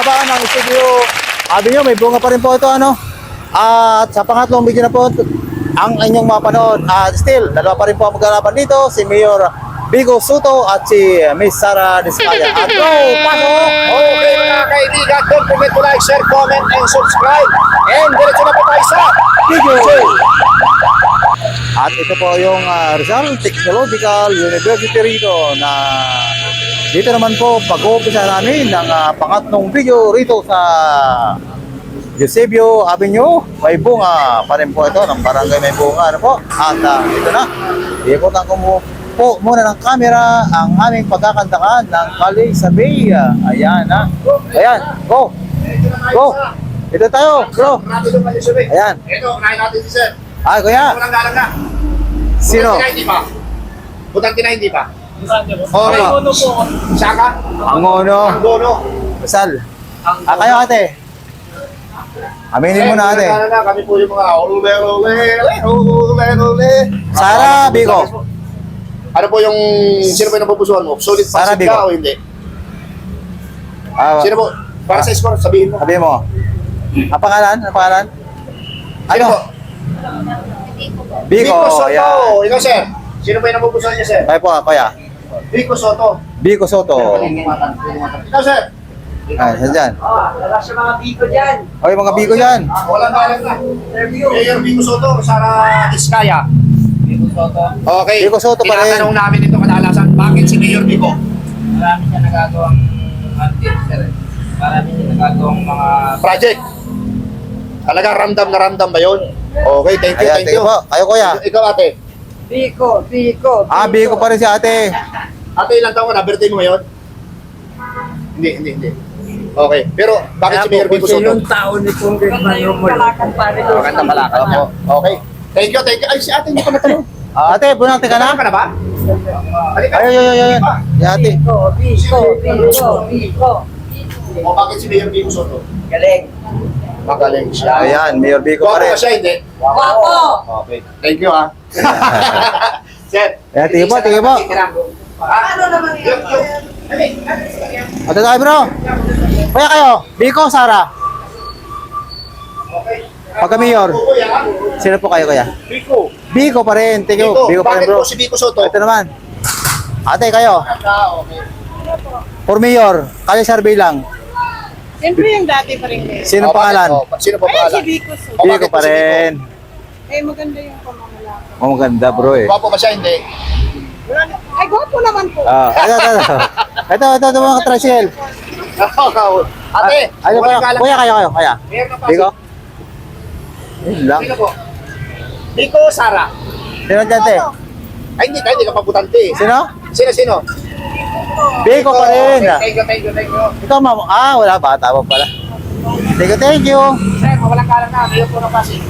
kabaan ng studio. Sabi nyo, may bunga pa rin po ito ano. At sa pangatlong video na po, ang inyong mapanood. At still, dalawa pa rin po ang maglalaban dito. Si Mayor Bigo Soto at si Miss Sara Discaya. At go, pasok! Okay mga kaibigan, don't forget to like, share, comment, and subscribe. And diretso na po tayo sa Video! At ito po yung ah, Rizal Technological University rito na dito naman po pag-uumpisa namin ng ah, pangatlong video rito sa Eusebio Avenue. May bunga pa rin po ito ng barangay may bunga. Ano po? At ah, ito na. Ikutan ko mo po muna ng camera ang aming pagkakantakan ng Kali Sabia. Ayan na. Ayan. Go. Go. Ito tayo. Bro. Ayan. Ito, unahin natin si Sir. Ay, kuya. Sino? Butang hindi pa. Butang tina hindi pa. Okay. Saka? Ang uno. Ang gono. Basal. Ah, kayo ate. Aminin mo na ate. Kami po yung mga ule, ule, ule, ule. Sara Bigo. Ano po yung, sino po yung napupusuan mo? Solid Sara ka o hindi? Ah, Sino po? Para sa score, sabihin mo. sabi mo. Ang pangalan? Ang pangalan? Po? Ano? Bigo. Vico Soto. Ikaw, sir. Sino po yung napupusuan niya, sir? Kayo po, kuya. Vico Soto. Bigo Soto. Ikaw, sir. Ay, saan dyan? Oh, wala sa mga biko dyan. Oy, mga Bigo dyan. Walang galang na. Interview. Mayor Vico Soto, Sara Iskaya. Biko Soto. Okay. Vico Soto pa rin. Tinatanong namin ito kadalasan, bakit si Mayor Vico? Marami siya nagagawang content, sir. Marami siya nagagawang mga... Project. Talaga ramdam na ramdam ba yun? Okay, thank you, Ayan, thank you. po. Kayo kuya. Ikaw ate. Biko, Biko, Ah, Bigo pa rin si ate. Ate, ilang taon ka na? Birthday mo ngayon? Hindi, hindi, hindi. Okay, pero bakit si Mayor Vico Soto? yung taon ni Congressman Romulo. Maganda malakad niya. Okay. Thank you, thank you. Ay, si ate, hindi ko natanong. Ah, ate, bunate ka na? Ka na ba? Ay, ay, ay, ay, ay. Si ate. Biko, Biko, Biko, Biko. O bakit si Mayor Vico Soto? Galing. Magaling siya. Ayan, Mayor Bigo pa rin. ba siya, hindi? Wapo! Okay. Thank you, ah. Sir. Ayan, tingin po, tingin po. Ano naman yun? Ate tayo bro. Kuya kayo. Bigo, Sara. Okay. Pagka Mayor. Sino po kayo kuya? Biko. Bigo pa rin. Thank you. Bigo pa rin Bakit bro. po si Biko Soto? Ito naman. Ate kayo. Okay. For Mayor. Kayo survey lang. Siyempre yung dati pa rin eh. Sino Oh, bakit pangalan? po? Sino po Ay, si pangalan? Vico Soto. Oh, bakit pa Biko? rin. Eh, maganda yung pamamalakad. Oh, maganda bro eh. Gwapo ba siya, hindi? Wala na- Ay, gwapo naman po. Ah, ito, ito, ito. Ito, ito, ito mga tricycle. Ate, Ano kayo? galang Kuya na. kayo kaya. Pa. Bigo? Yun lang. Sino po? Biko Sara. Sino dyan, te? Ay, hindi ka, hindi ka pabutante. Sino? Sino, sino? Bigo pa rin. Okay, Thank you, thank you, thank you. Ikaw, ma'am. Ah, wala. Bata pa pala. Thank you, thank you. Sir, mawalang kalang na. Mayor po na Pasig.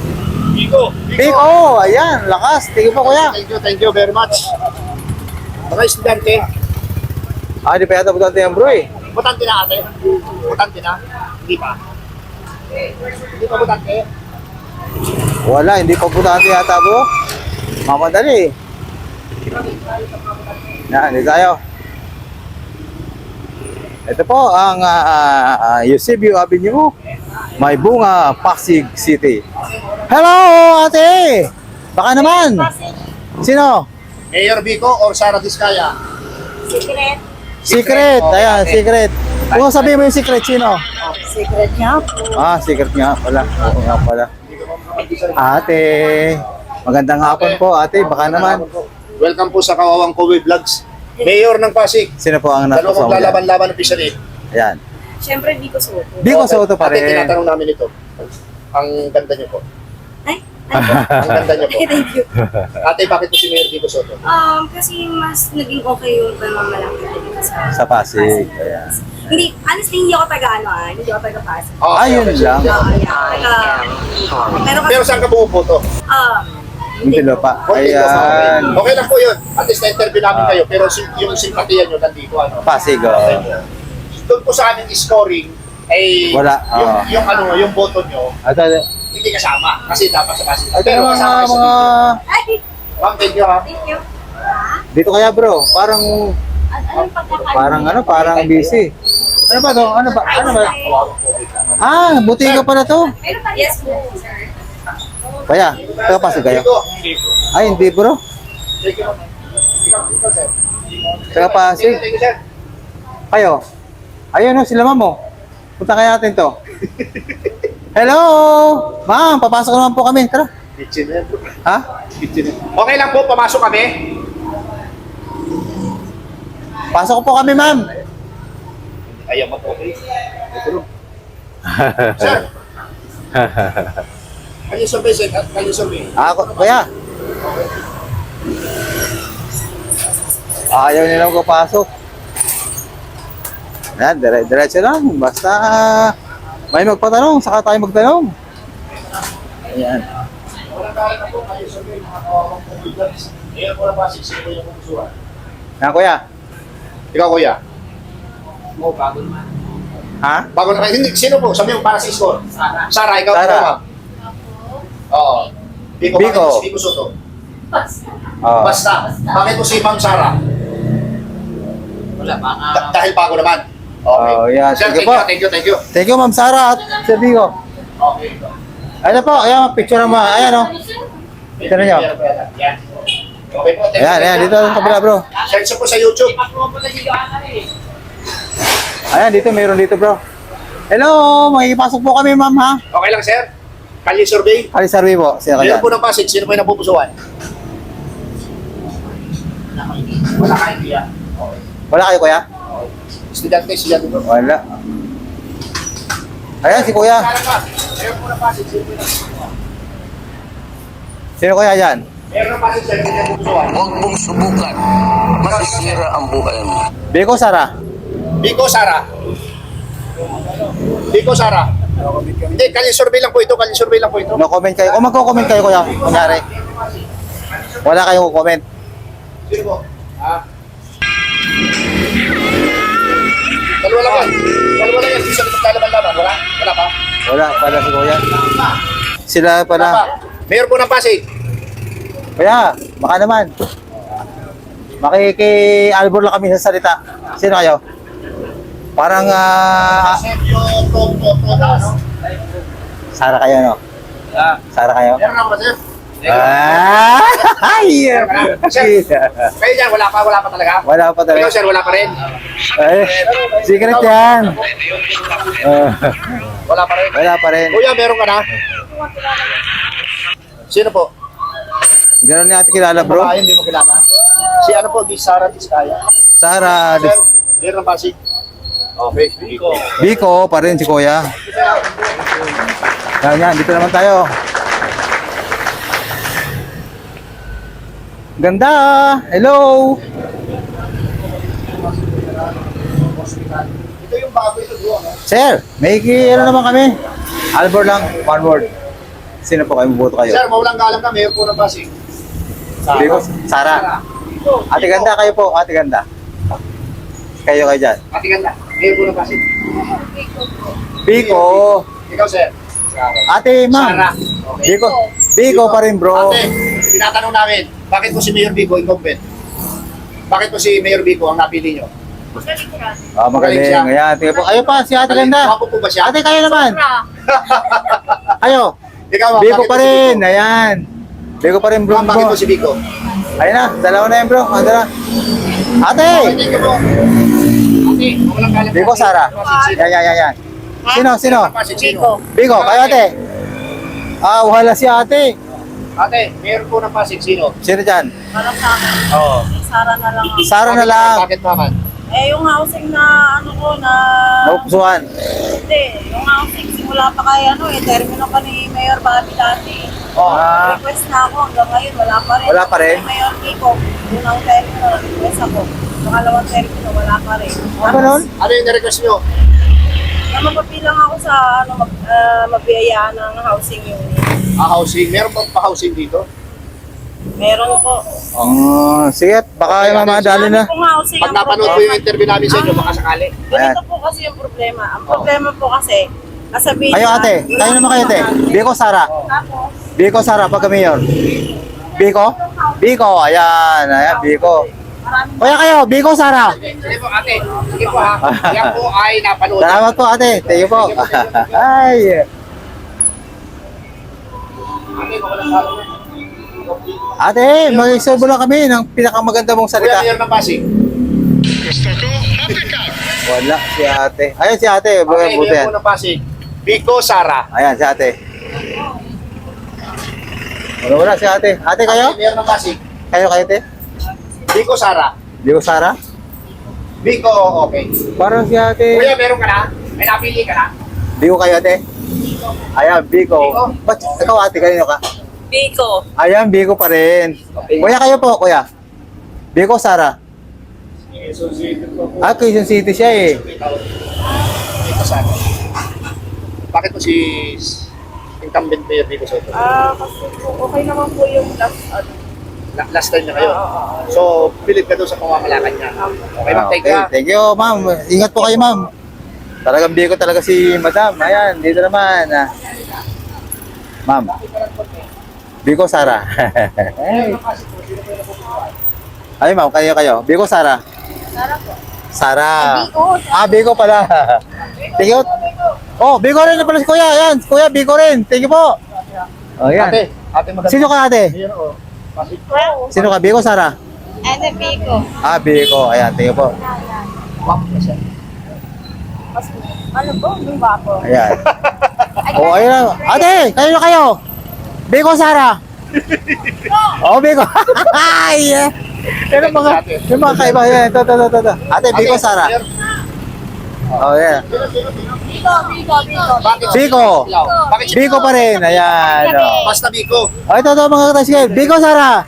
Biko. Bigo, ayan. Lakas. Thank you po, kuya. Thank you, thank you very much. Mga estudyante, Ah, di pa yata butante yan, bro eh. butante na ate. Butante na. Hindi pa. Hindi pa butante. Wala, hindi pa butante yata, bro. Mamadali. Yan, hindi tayo. Ito po ang uh, uh, Eusebio Avenue, may bunga, Pasig City. Hello, ate! Baka naman. Sino? Mayor Biko or Sara Diskaya? Secret. Secret. Ayan, secret. Kung sabihin mo yung secret, sino? Secret niya po. Ah, secret nga pala. Oo nga pala. Ate, magandang hapon po, ate. Baka naman. Welcome po sa Kawawang Kobe Vlogs. Mayor ng Pasig. Sino po ang nasa Dalawang maglalaban-laban ng officially. Ayan. Siyempre, Vico Soto. Biko Soto pa Ate, rin. tinatanong namin ito. Ang ganda niyo po. Ay? Ang ganda niyo po. Thank you. Ate, bakit po si Mayor Biko Soto? Um, kasi mas naging okay yung pamamalakad dito sa... Sa Pasig. Ayan. Hindi, honestly, hindi ako taga ano ah. Hindi ako taga Pasig. Oh, Ayun lang. Oo, yeah. Taga... Pero kasi, Pero saan ka pumuputo? um, Muntinlupa. Okay, Ayan. Okay lang po yun. At least na-interview namin kayo. Pero si- yung simpatiya nyo nandito. Ano? Pasig, oh. Doon po sa aming scoring, ay Wala, yung, oo. yung ano, yung boto nyo, ito hindi kasama. Kasi dapat sa Pasig. ito mga, sa mga... ay, Ma'am, thank you ha. thank you. Dito kaya bro, parang parang ano, parang busy. Ano ba to? Ano ba? Ano ba? Ah, buti ka pala to. Yes po, sir. Kaya, tagapasok kayo. Biko. Ay, hindi bro. Thank you, sir. Kayo. Ayun o, sila ma'am mo. Punta kaya natin to. Hello! Ma'am, papasok naman po kami. Tara. Kitchen na yan, bro. Ha? Kitchen na. Okay lang po, pamasok kami. Pasok po kami, ma'am. Ayaw mo po, okay? Sir. Kanya survey, sir. Kanya survey. Ah, ku- kuya. Ayaw nilang ko pasok. Yan, dire diretso lang. Basta may magpatanong, saka tayo magtanong. Ayan. Na pa, kuya. Ikaw, kuya. Oo, bago naman. Ha? Bago na hindi, sino po? Sabi mo para sa score. Sana. Sara, ikaw Sara. ikaw. Oo. Biko, Biko. bakit si Biko Soto? Oh. Basta. Bakit po si Ma'am Sara? Wala, baka... Da- dahil bago naman. Okay. Oh, yeah. Sir, Sige thank po. you, thank you, thank you. Thank you, Ma'am Sara at Sir Vigo. Okay. Ano po, ayan, picture naman. Ayan, oh. Ito na nyo. Yan. Okay po, thank you. Ayan, ayan, dito sa kabila, bro. Search po sa YouTube. Ayan, dito, meron dito, bro. Hello, makikipasok po kami, ma'am, ha? Okay lang, sir. Kali survey. Kali survey po, ka Meron dyan. po ng Pasig. Sino po yung napupusuan? Wala kayo, kuya. Wala kayo, kuya? Estudyante, estudyante po. Wala. Ayan, si kuya. Sino kuya napupusuan? Huwag mong subukan. Masisira ang buhay mo. Biko, Sara. Biko Sara. Biko Sara. Hindi, kali survey lang po ito. Kali survey lang po ito. No comment kayo. O magko-comment kayo, kuya. Kunyari. Wala kayong comment. Sino po? Ah. Dalawa lang yan. Dalawa lang yan. Hindi sa maglalaban-laban. Wala? Wala pa? Wala, wala si kuya. Sila pa? pala. Mayor po ng Pasig. Kuya, baka naman. Makiki-albor lang kami sa salita. Sino kayo? Parang, ah... Sergio Toto Todas. Sara kayo, no? Ah, Sara kayo? Meron ako sir? Ah! Ay! Kayo dyan, wala pa, wala pa talaga. Wala pa talaga. sir, wala pa rin. Ay, secret yan. Ah, Wala pa rin. wala pa rin. Kuya, meron ka na? Sino po? Hindi na natin kilala, bro. Babae, hindi mo kilala? Si ano po, di Sara Vizcaya. Sara, Sir, meron ng Pasig. Okay, Biko. Biko pa rin si Kuya. Yan, yan. Dito naman tayo. Ganda! Hello! Ito yung bago ito, ano? Sir, may ano naman kami? Albor lang, one word. Sino po kayo mabuto kayo? Sir, maulang galang ka, mayor po ng Pasig. Biko, Sara. Biko. Ate ganda kayo po, ate ganda. Kayo kayo dyan. Ate ganda, mayor po ng Pasig. Biko. Ikaw, sir. Ate, ma'am. Sara. Okay. Biko. Biko pa rin, bro. Ate, tinatanong namin, bakit po si Mayor Biko incumbent? Bakit po si Mayor Biko ang napili nyo? Ah, magaling. Magaling siya. Ayan, tingnan po. Ayo pa, si ate ganda. Gwapo po ba siya? Ate, kayo naman. Ayo. Ikaw, ma'am, Biko bakit pa si rin. Biko? Ayan. Biko pa rin, bro. Ma'am, bakit po si Biko? Ayun na, dalawa na yan, bro. Ano na? Ate! Thank you po. Ate, maulang galang Biko, Sara. Yan, yan, yan, yan. Sino, sino? Biko, kayo ate. Ah, wala si ate. Ate, mayor po ng Pasig, sino? Sino dyan? Para sa akin, Oo. Sara na lang ako. Sara na lang. Bakit naman? Eh, yung housing na, ano ko, na... Napupusuan. Hindi, yung housing, simula pa kay, ano, eh, termino pa ni Mayor Bobby dati. Oh. Ah, Request na ako, hanggang ngayon, wala pa rin. Wala pa rin? Kay Mayor Kiko, unang termino, request ako. Pangalawang termino, wala pa rin. ano nun? Ano yung request nyo? Na mapapilang ako sa, ano, mag, uh, mabiyayaan ng housing unit. Ah, housing. Meron ba pa housing dito? Meron po. Oh, sige, baka yung mamadali na. Ano pong housing Pag ang napanood ko yung interview namin sa inyo, baka sakali. Ganito po kasi yung problema. Ang problema po kasi, kasabihin Kayo ate, na- kayo naman kayo ate. Biko, Sara. Tapos, Biko, Sara, pagka mayor. Biko? Biko, ayan, ayan, Biko. Kuya kayo, Biko Sara. Sige po, ate. Sige po ha. Yan po ay napanood. Salamat po ate. Thank you po. Ay. Ate, mag-isobo lang kami ng pinakamaganda mong Kuya salita. Mayor ng Pasig. Wala si ate. Ayun si ate. Okay, Buti yan. ng Pasig. Biko Sara. Ayan si ate. Wala, wala si ate. Ate kayo? Mayor ng Pasig. Kayo kayo ate? Biko Sara. Biko Sara? Biko, okay. Parang si ate. Kuya, meron ka na? May napili ka na? Biko kayo ate? Ayan, Biko. Biko. Ba't ikaw ate, kanino ka? Biko. Ayan, Biko pa rin. Kuya kayo po, kuya. Biko Sara. Ah, Quezon City siya eh. Biko Sara. Bakit po si incumbent mayor Biko Soto? Ah, kasi po, okay naman po yung last, ano. La- Last time na kayo. So, pilit ka doon sa pamamalakad niya. Okay, ma'am, thank you. Okay, thank you, ma'am. Ingat po kayo, ma'am. Talagang Biko talaga si madam. Ayan, dito naman. ah. Ma'am. Biko Sara. Ay, ma'am, kayo kayo. Biko Sara. Sara po. Sara. Ah, Biko pala. Thank you. Oh, Biko rin na pala si Kuya. Ayan, Kuya, Biko rin. Thank you po. Oh, yan. Ate, ate maganda. Sino ka ate? Oh. Sino ka? Biko, Sara? Ano, Biko? Ah, Biko. Ayan, thank you po. Ma'am. Mas, ano po, yung wapo. Ayan. Oh, ayun. Ate, kayo na kayo. Biko, Sara. Oh, Biko. Ay! Pero mga, yung mga kaiba. Yan, ito, ito, ito, ito. Ate, Biko, Sara. Oh, yeah. Biko, Biko, Biko. Biko. Biko pa rin. Ayan. Oh. Basta Biko. Oh, ito, ito, mga kataskel. Biko, Sara.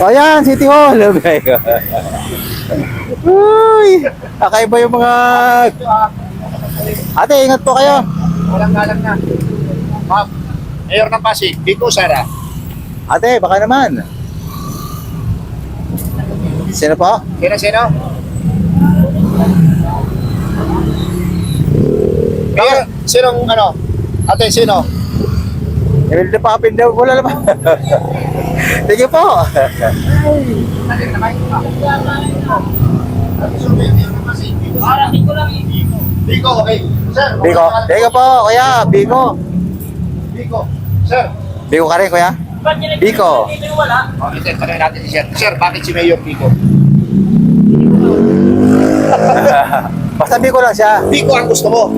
Oh, yan, City Hall. Biko. Uy! Kakaiba yung mga... Ate, ingat po kayo. Walang galang na. Ma'am, Mayor ng Pasig, Biko Sara. Ate, baka naman. Sino po? Sino, sino? Mayor, sinong ano? Ate, sino? Emil de Papin daw, wala naman. Sige po. Biko, okay. Sir, Biko. Sige po, kuya. Biko. Biko. Sir. Biko ka rin, kuya. Biko. Okay, sir, tanongin natin si Sir. Sir, bakit si Mayor Biko? Basta Biko lang siya. Biko ang gusto mo.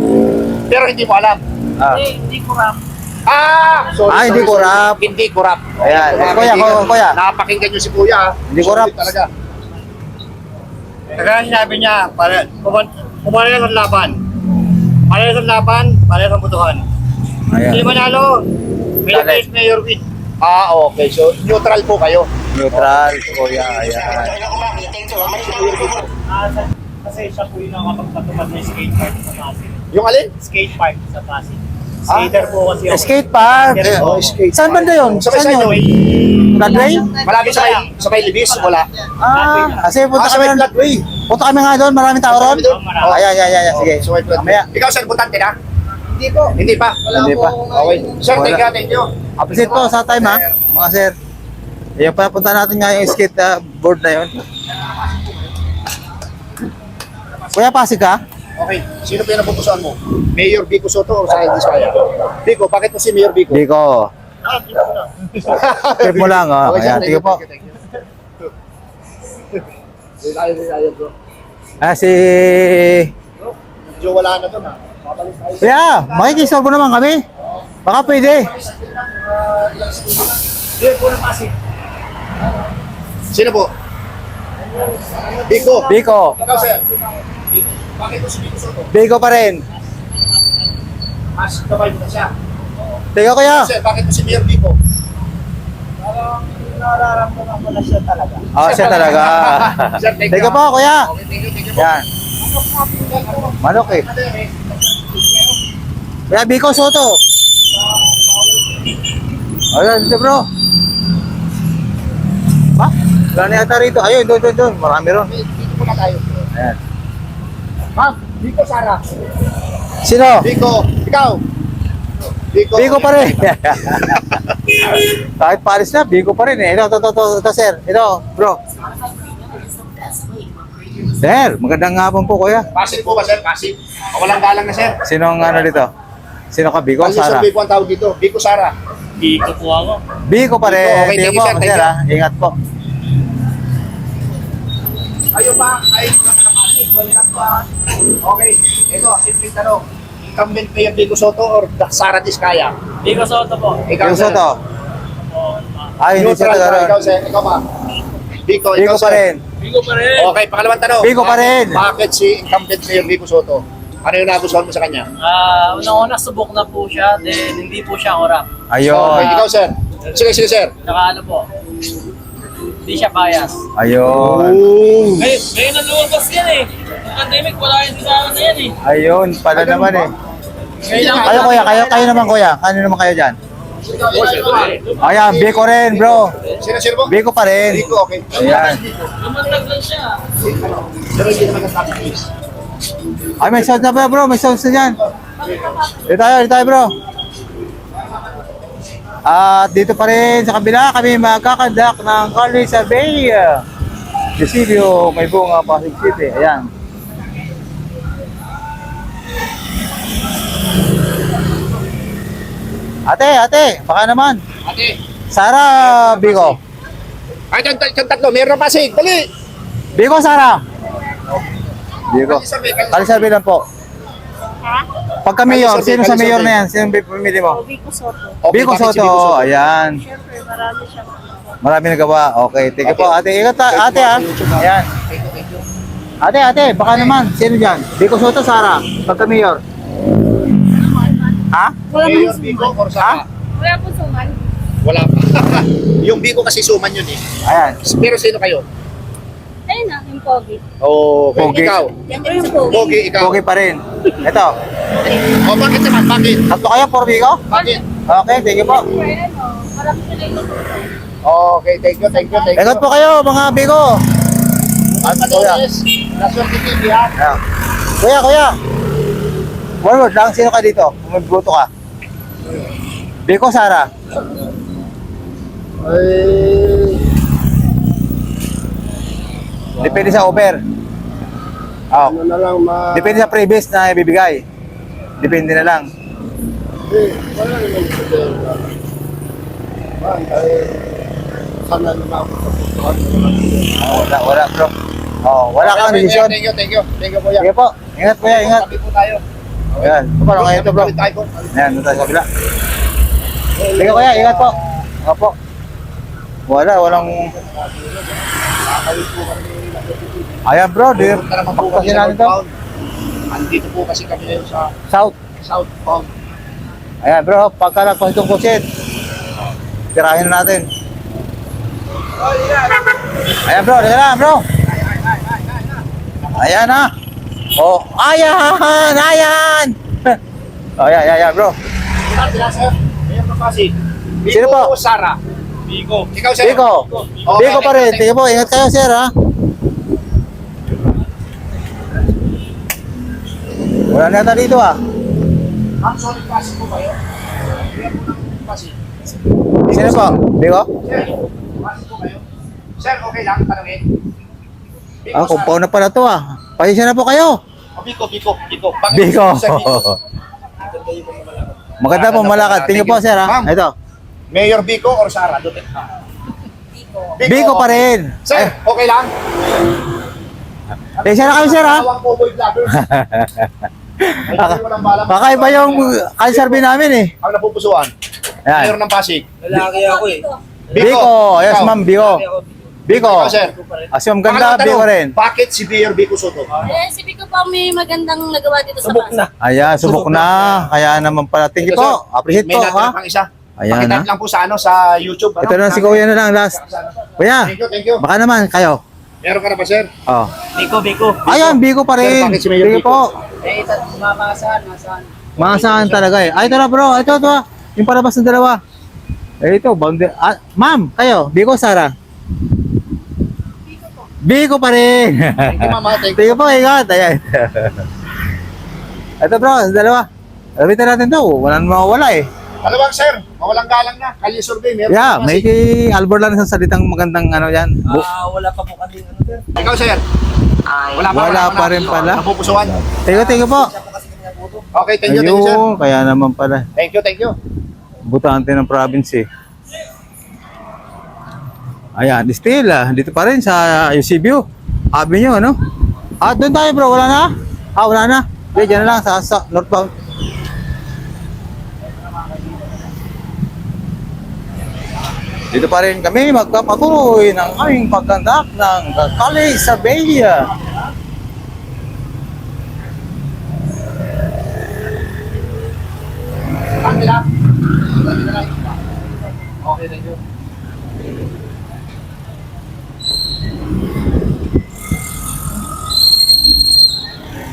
Pero hindi mo alam. Ah. Hindi ko rap. Ah! Sorry, Ah, hindi sorry, kurap. sorry. Hindi kurap. Ayan. Mga Kuya, kaibigan, kuya, kuya. Napakinggan nyo si Kuya. ah. Hindi kurap. Talaga. Kaya sinabi niya, para, kumalas ang laban. Parehas ang laban, parehas ang butuhan. Hindi Ayan. manalo, Dali. Philippines Mayor win. Ah, okay. So, neutral po kayo. Neutral, kuya. Ayan. Kasi siya po yung nakapagpatupad ng skate park sa Pasig. Yung alin? Skate park sa Pasig. Skater po kasi ako. Skate park. Yes, Oh, skate. Saan banda yun? Sa Saan may yun? Sideway. Floodway? Malapit sa may, sa may libis, wala. Ah, kasi punta Ah, sa kami may ng... floodway. Punta kami nga doon, maraming tao ron. Marami doon? Oh, ayan, ayan, ayan. Sige. So, may floodway. Mamaya. Ikaw, sir, butante na? Hindi po. Hindi pa? Hindi pa. Okay. Sir, Wala. thank you, thank you. Appreciate po sa time ha, mga sir. Ayan pa, punta natin nga yung skate ah, board na yun. Kuya, pasig ka? Okay. Sino pa yung napupusuan mo? Mayor Biko Soto o Sahel Diskaya? Biko, bakit mo si Mayor Biko? Biko. Trip mo lang, oh. Okay, Ayan, thank tingnan you, po. thank you, thank you. Bro. Ah, si... Medyo wala na doon, ha? Babalik tayo. Kuya, makikisolve mo naman kami. Baka pwede. Sino po? Biko. Biko. Ikaw, sir. Bakit mo si Soto? Biko pa rin. Mas kamay mo na siya. Tingnan kuya. Sir, bakit mo si Mayor Biko? Nararamdaman ko na siya talaga. Oh, siya talaga. Sir, thank you po, kuya. Okay, thank you, thank you po. Yan. Manok eh. Kuya, Biko Soto. Ayan, dito bro. Ha? Wala na yata rito. Ayun, doon, doon, doon. Marami ron. Dito muna tayo. Ayan. Ma'am, Biko Sara. Sino? Biko, ikaw. Biko. Biko pa rin. Kahit palis na, Biko pa rin eh. Ito, ito, ito, ito, ito, sir. Ito, bro. Sir, magandang hapon po, kuya. Pasig po ba, sir? Pasig. O, walang galang na, sir. Sino ang ano dito? Sino ka, Biko? Sir, Sara? Biko ang tawag dito. Biko Sara. Dito po ako. Biko pa rin. Okay, thank you, sir, thank sir, you. ha? Ingat po. Kayo ba ay mga po. ah. Okay, ito, simpleng tanong. Incumbent Mayor Biko Soto or Sara Diskaya? Biko Soto po. Ikaw, Yung sir. Soto. Ay, hindi siya taga Ikaw, sir. Ikaw ba? Biko, Biko ikaw, pa rin. Biko pa rin. Okay, pangalawang tanong. Biko pa rin. Bakit si incumbent Mayor Biko Soto? Ano yung nagustuhan mo sa kanya? Ah, unang-una subok na po siya, then hindi po siya korap. Okay, Ayun. ikaw, sir. Sige, sige, sir. Tsaka ano po, hindi siya bias. Ayun. Ngayon, ngayon na lumabas yan eh. Yung pandemic, wala yung kasama na yan eh. Ayun, pala naman eh. Ngayon lang Kayo kuya, kayo, kayo naman kuya. Ano naman kayo dyan? Ayan, Biko rin bro. Sino, sino po? Biko pa rin. Biko, okay. Ayan. Lumantag lang siya. Pero hindi naman nag-topic, please. Ay, may sound na ba bro? May sound na dyan. Dito tayo, dito tayo bro. At dito pa rin sa kabila kami magkakandak ng Carly Survey. Desilio, may bunga Pasig City. Ayan. Ate, ate, baka naman. Ate, Sara, Biko. ay, itong tatlo, meron pasig. Dali! Biko, Sara. Biko. Carly Survey lang po. Pagka mayor, sino sa mayor na yan? Sino ang pipili mo? Biko Soto. Okay, Biko bakit si Soto, ayan. Siyempre, marami siyang Marami nagawa. Okay, tingnan po. Ate, ingat ta- ate ha. Ayan. Ate, ate, baka naman. Sino dyan? Biko Soto, Sara. Pagka mayor. Ha? Mayor Biko or Sara? Wala po suman. Wala pa. yung Biko kasi suman yun eh. Ayan. Pero sino kayo? Ayun na, yung pogi. Okay. Pogi. Ikaw. Yan din yung pogi. Pogi, ikaw. Okay pa rin. Ito. O, bakit naman? Bakit? Tatlo kayo, for Biko? Bakit? Okay, thank you po. Marami sila yung Okay, thank you, thank you, thank you. Ingat po kayo, mga Biko. At kuya. Naswerte TV ha. Ayan. Kuya, kuya. One word lang, sino ka dito? Kung may buto ka. Biko, Sara. Ay, Depende sa offer. Oh. ano na lang ma... Depende sa previous na ibibigay. Depende na lang. Eh, wala naman problema. Ay, ay, sana naman ako sa. Oh, wala, wala bro. Oh, wala kang decision. Thank you, thank you. Thank you, kuya. Sige po. Ingat kuya, ingat. Sabi po tayo. Ayan. Paano kayo ito bro? Ayan, doon tayo sa kabila. Sige kuya, ingat po. Opo. Wala, walang... Ayan bro, di Punta naman po kami sa. Northbound. Andito po kasi kami ngayon sa South. Southbound. Ayan bro, pagka nagpas itong kusit, tirahin na natin. Ayan bro, dito na bro. Ayan na. Oh, ayan, ayan. oh, ayan, ayan, ayan bro. Sila, sir. Mayor ng Pasig. Sino po? Sara? Biko. Ikaw, sir. Biko. Okay, Biko pa rin. Tingnan po, ingat kayo sir ha. Wala na yata dito ah. Ma'am, sorry, Pasig po kayo. Po. Sino po? Biko? Sir, Pasig po kayo. Sir, okay lang, tanongin. Biko, Ah, kumpaw na pala to ah. Pasensya na po kayo. Oh, Biko, Biko, Biko. Bakit Biko. Biko? Maganda po malakad. Tingnan po sir ha. Ma'am. Ito. Mayor Biko or Sara? Duterte. Biko. Biko pa rin. Sir, Ay, okay lang? Pasensya na kayo sir ha. Tawang cowboy vlogger. Kakaiba yung survey namin eh. Ang napupusuan. Mayor Yan. ng Pasig. Lalaki ako eh. Biko. Yes Ikaw. ma'am, Biko. Biko. Ikaw, sir. Asyong ganda, Biko rin. Bakit si Mayor Biko Soto? Eh, si Biko pa may magandang nagawa dito sa Subok Pasig. na. Ayan, subok na. Kaya naman pala. Thank you po. sir. Appreciate May po natira ha. pang isa. Ayan, Pakitype ha? lang po sa ano sa YouTube. Ano? Ito na si Kuya na lang last. Kuya, Thank you, thank you. baka naman kayo. Meron ka na ba, sir? Oh. Biko, Biko. Ayan, Biko pa rin. Sir, bakit si Mayor Sige Biko? po. Eh, mamasahan, masahan. Mga saan talaga eh. Ay, na bro. Ito, ito. ah. Yung palabas ng dalawa. Eh, ito. Bound ah, ma'am, kayo. Biko, Sara. Biko pa rin. Thank you, mama. Thank you. Po, ingat. Ayan. ito bro, dalawa. Alabitan natin to. Wala nang mawawala eh. Dalawang sir, mawalang galang na. Kalye survey, meron Yeah, pa may kasi. kay Albert lang isang salitang magandang ano yan. Bu- Ah, wala pa po kami ano sir. Ikaw sir, wala pa, Wala pa rin pala. Napupusuan. Thank you, thank you po. Okay, thank you, thank you sir. Ayun, kaya naman pala. Thank you, thank you. Butante ng province eh. Ayan, still ah, dito pa rin sa Eusebio Avenue, ano? Ah, doon tayo bro, wala na? Ah, wala na. Hindi, dyan na lang sa, sa northbound. Dito pa rin kami magpapatuloy ng aming pagkandak ng Kali Sabaya. Okay, thank you.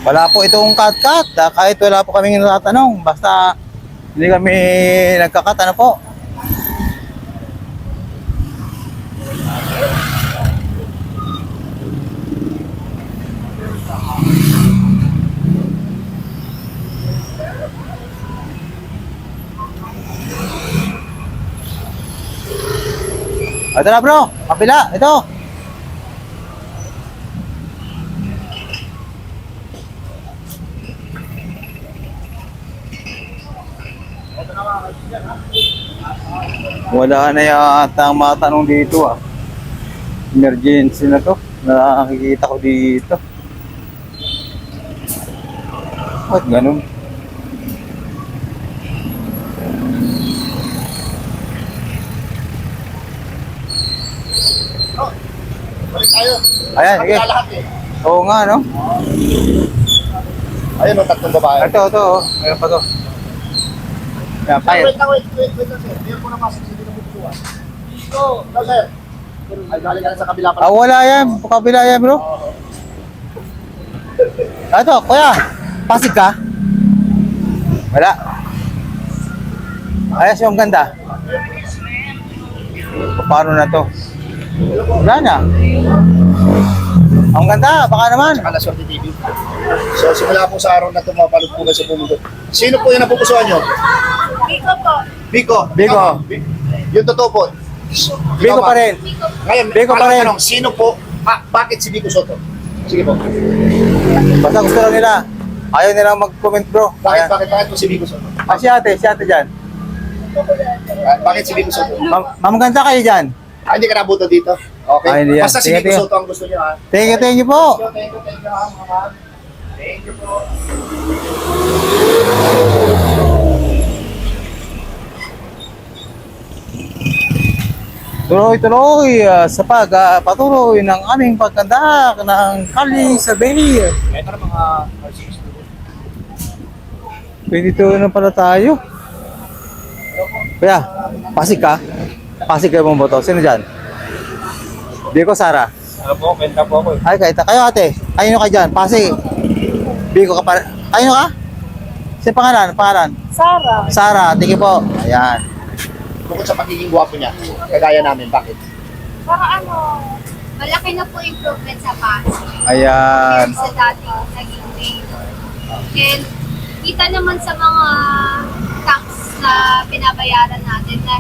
Wala po itong cut-cut. ah, Kahit wala po kaming natatanong. Basta hindi kami nagkakat. Ano po? Ito na bro, kapila, ito. Wala na yata ang matanong dito ah. Emergency na to. Nakakikita ko dito. Ba't ganun? Tayo. Ayan, sige. Lahat eh. Oo nga, no? Ayun, oh, tatlong babae. Ito, ito. oh. Meron pa to. Yan, payat. wait lang, wait, wait, wait lang, sir. Po na pasok sa dito pupusuan. So, no, sir. Ay, galing ka na sa kabila pa. Ah, wala yan. Kabila yan, bro. Ah, Ito, kuya. Pasig ka? Wala. Ayos yung ganda. Paano na to? Wala na. Ang ganda, baka naman. Saka na Swerte TV. So, simula po sa araw na ito, mapalog po kayo sa bumundok. Sino po yung napupusuan nyo? Biko po. Biko. Biko. Ba? Bi- Yung totoo po. Ba? pa rin. Ngayon, Biko pa rin. tanong, sino po, ah, bakit si Biko Soto? Sige po. Basta gusto lang nila. Ayaw nila mag-comment, bro. Bakit, Ayan. bakit, bakit po si Biko Soto? Ah, si ate, si ate dyan. Bakit si Biko Soto? Ma- mamaganda kayo dyan. Ah, hindi ka nabuto dito? Okay. Ah, hindi yan. Basta si Sige. Soto ang gusto niyo, ha? Thank you, thank you po. Thank you, thank you, thank you, ha, mga ma'am. Thank you po. Tuloy-tuloy ah, sa pagpatuloy ng aming pagkandak ng Kali Sabay. Ito na mga RCS. 22 na pala tayo. Kuya, pasig ka? Pasig kayo mong boto. Sino dyan? Biko Sara. Ano po, kwenta po ako eh. Ay, kahit kayo ate. Kayo ka dyan. Pasig. Biko ka pa. Kayo ka? Si pangalan? Pangalan? Sara. Sara. Thank you po. Ayan. Bukod sa pagiging gwapo niya, kagaya namin, bakit? Para ano, malaki na po improvement sa Pasig. Ayan. Sa dating naging mayor. And kita naman sa mga tax na binabayaran natin na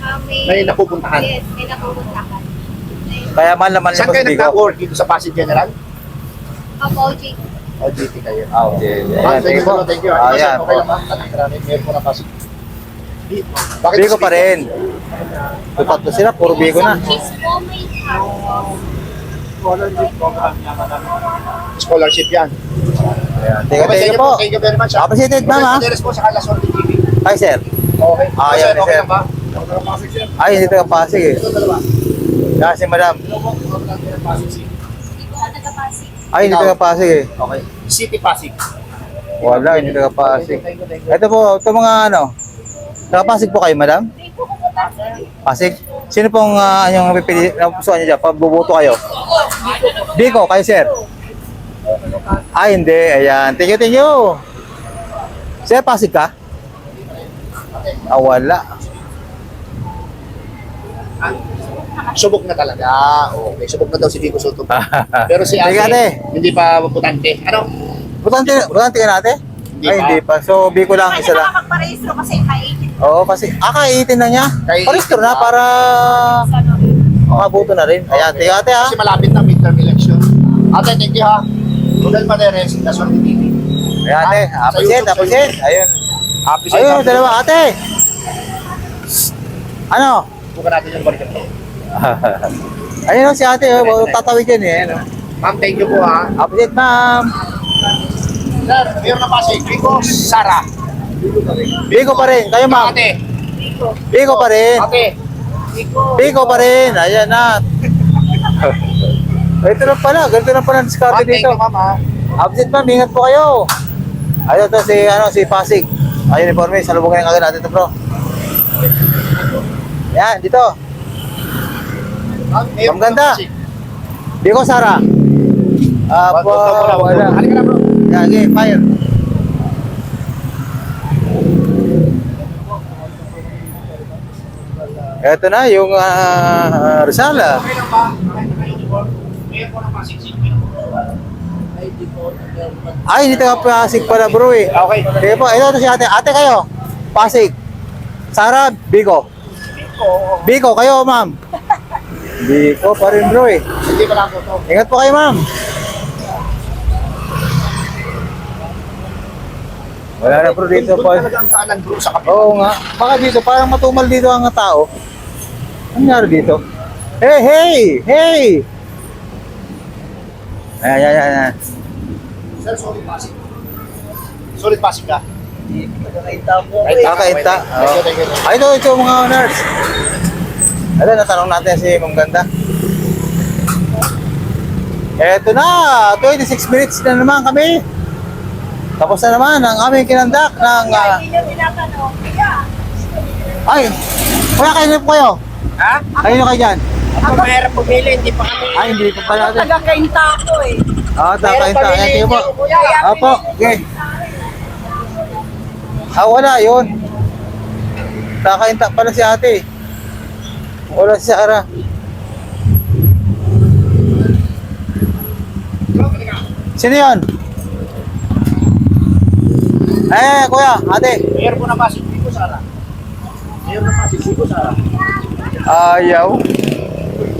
ah, may, May napupuntahan. Yes, may napupuntahan. May Kaya man naman Saan kayo nagka-work dito sa Pasig General? apology. O, GT kayo. Ah, okay. Ah, Ayan, thank you po, thank you. Sir, Ayan. okay lang ba? Marami, meron po na Pasig. Di- Bakit Biko si pa rin. Tupat na sila, puro Biko na. Cheese po may hot Scholarship yan. Ayan. Thank you, Okay, thank you po. Thank you very much. ha. Appreciated, ma'am? Roberto Teres po sa Kalaswerte TV. Hi, sir. Okay. Ah, yan, sir, okay lang ba? Okay lang Pasig, sir. Ay, hindi taga Pasig eh. Ito dalawa. Yan si madam. Ito po, ito ang Pasig City. Hindi ko taga-Pasig. Ay, hindi taga Pasig eh. Okay. City Pasig. Wala, hindi taga Pasig. Ito po, ito mga ano. Taga Pasig po kayo, madam? Hindi po Pasig. Pasig? Sino pong uh, yung napipili, napusuan niyo dyan? Pagbuboto kayo? Biko, kayo sir? Ay, hindi. Ayan. Thank you, thank you. Sir, Pasig ka? Ah, wala. Subok na talaga. Okay, subok na daw si Vico Soto. Pero si Sige, ate. Ate, hindi pa butante. Ano? Butante, butante ka natin? Hindi Ay, pa. hindi pa. So, Bicol lang, isa lang. nakapagparehistro kasi ka-18 Oo, kasi, ah, kaiitin na niya. Kaiitin Paristro na na. para sa makabuto na rin. Ayan, tingnan ate ha. Kasi malapit na midterm election. Ate, thank you ha. Rodel Paneres, Daswan TV. Ayan ate, Sa appreciate, YouTube, sa. Ayun. Happy Ayun, dalawa ate. Ano? Bukan natin yung balikan ko. Ayun o, si ate, oh, tatawid yan eh. Ano? Ma'am, thank you po ha. Update ma'am. Sir, mayor na Pasig, Rico Sara. Bigo pa rin. Kayo ma'am. Ate, Bigo pa rin. ate. Bigo pa rin. Ayan na. Ito na pala. Ganito na pala ang thank dito. you ma'am ha. Update ma'am. Ingat po kayo. Ayun to si, ano, si Pasig. Ayun, uniforme. Salubungin agad natin to bro. Yan, dito. Ma'am, ganda. Pasig. Bigo Sara. Ah, Wag- po, wag ka muna, wag wala. ka. Halika na bro. Okay, fire. Ito na yung ah. Okay? Okay ng Pasig, sino mayor po? Ay, hindi taga Pasig pala bro eh. Okay. Sige po, ito, si ate. Ate kayo, Pasig. Sara, Bigo. Bigo, kayo ma'am. Bigo pa rin bro eh. Hindi ko lang po to. Ingat po kayo ma'am. Wala na bro dito Doon po. talaga ang taanan bro sa kapit. Oo nga. Baka dito, parang matumal dito ang tao. Ano nangyari dito? Hey, hey! Hey! Ayan, ayan, ayan, ayan. Sir, solid Pasig. Solid Pasig ka? Thank you, thank you. Ay, ito, ito mga owners. Ito, natanong natin si Ma'am Ganda. Eto na, 26 minutes na naman kami. Tapos na naman ang aming kinandak ng... Kaya, ay, kuya kayo na po kayo. Ha? Kayo na kayo dyan. Ako mahirap pumili, hindi pa kami. Ay, hindi ko pala natin. taga-kainta ako eh. Ah, takainta. Ayan, kayo po. Apo, okay. Ah, wala yun. Kakainta pala si ate. Wala si Sarah. Sino yun? Eh, kuya, ate. Mayor po ng Pasig, Rico Sara. Mayor ng Pasig, Rico Sara. Ayaw.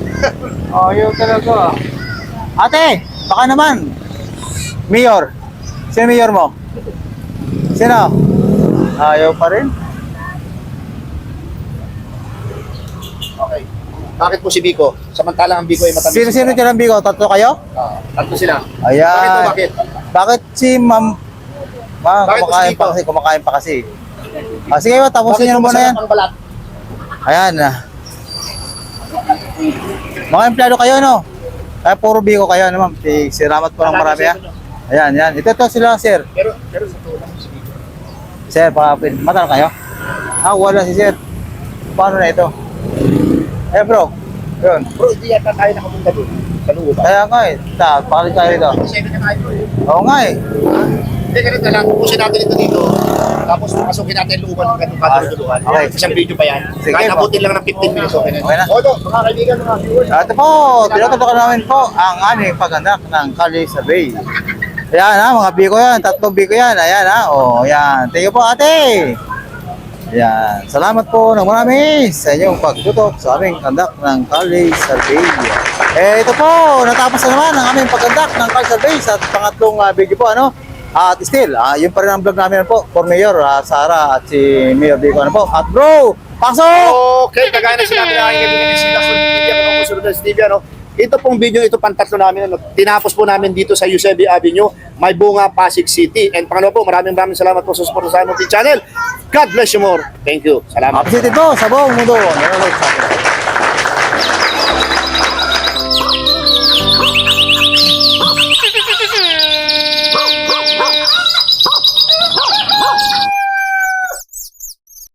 Ayaw talaga. Ate, baka naman. Mayor. Sino mayor mo? Sino? Ayaw pa rin. Bakit po si Biko? Samantalang ang Biko ay matamis. Sino-sino dyan ang bigo? Tatlo kayo? Ah, tatlo sila. Ayan. Bakit po, bakit? Bakit si ma'am... Ma, Bakit kumakain si pa kasi, kumakain pa kasi. Ah, sige, tapusin na muna yan. Ayan. ah. Mga empleyado kayo, no? Kaya puro bigo kayo, no, ma'am? Si, si Ramat po ng marami, ah. Ayan, yan. Ito, ito sila, sir. Pero, pero sa tulong si Biko. Sir, pin- matanong kayo? Ah, wala si sir. Paano na ito? Eh, bro. Yun. Bro, hindi yata tayo nakapunta doon. Sa looban. Kaya nga eh. Ta, pakalit tayo dito. Seven na tayo eh. Oo nga eh. Hindi, ganito na lang. Pupusin natin ito dito. Tapos pasukin natin yung looban ng ganung kadululuhan. Okay. Isang video pa yan. Sige Kahit abutin lang ng 15 minutes, okay na. Okay na. O ito, mga kaibigan, mga viewers. At ito po, tinutulungan namin po ang aming paghandak ng Kali Survey. Ayan ha, mga biko yan. Tatlong biko yan. Ayan ha. O, ayan. Thank you po ate. Ayan. Salamat po ng marami sa inyong pagtutok sa aming handak ng Kali Survey. Eh, ito po, natapos na naman ang aming paghandak ng Kali Survey sa pangatlong ah, video po. Ano? At still, ah, yun pa rin ang vlog namin ano po for Mayor ah, Sara at si Mayor Biko. Ano po? At bro, pasok! Okay, kagaya na sinabi ng aking kaibigan ni Sila Solidilla, kung kusunod na Stevie, ano, ito pong video, ito pantatlo namin, ano, tinapos po namin dito sa Eusebio Avenue, may bunga Pasig City. And pangalawa po, maraming maraming salamat po sa support sa aming channel. God bless you more. Thank you. Salamat. Appreciate po sa buong mundo.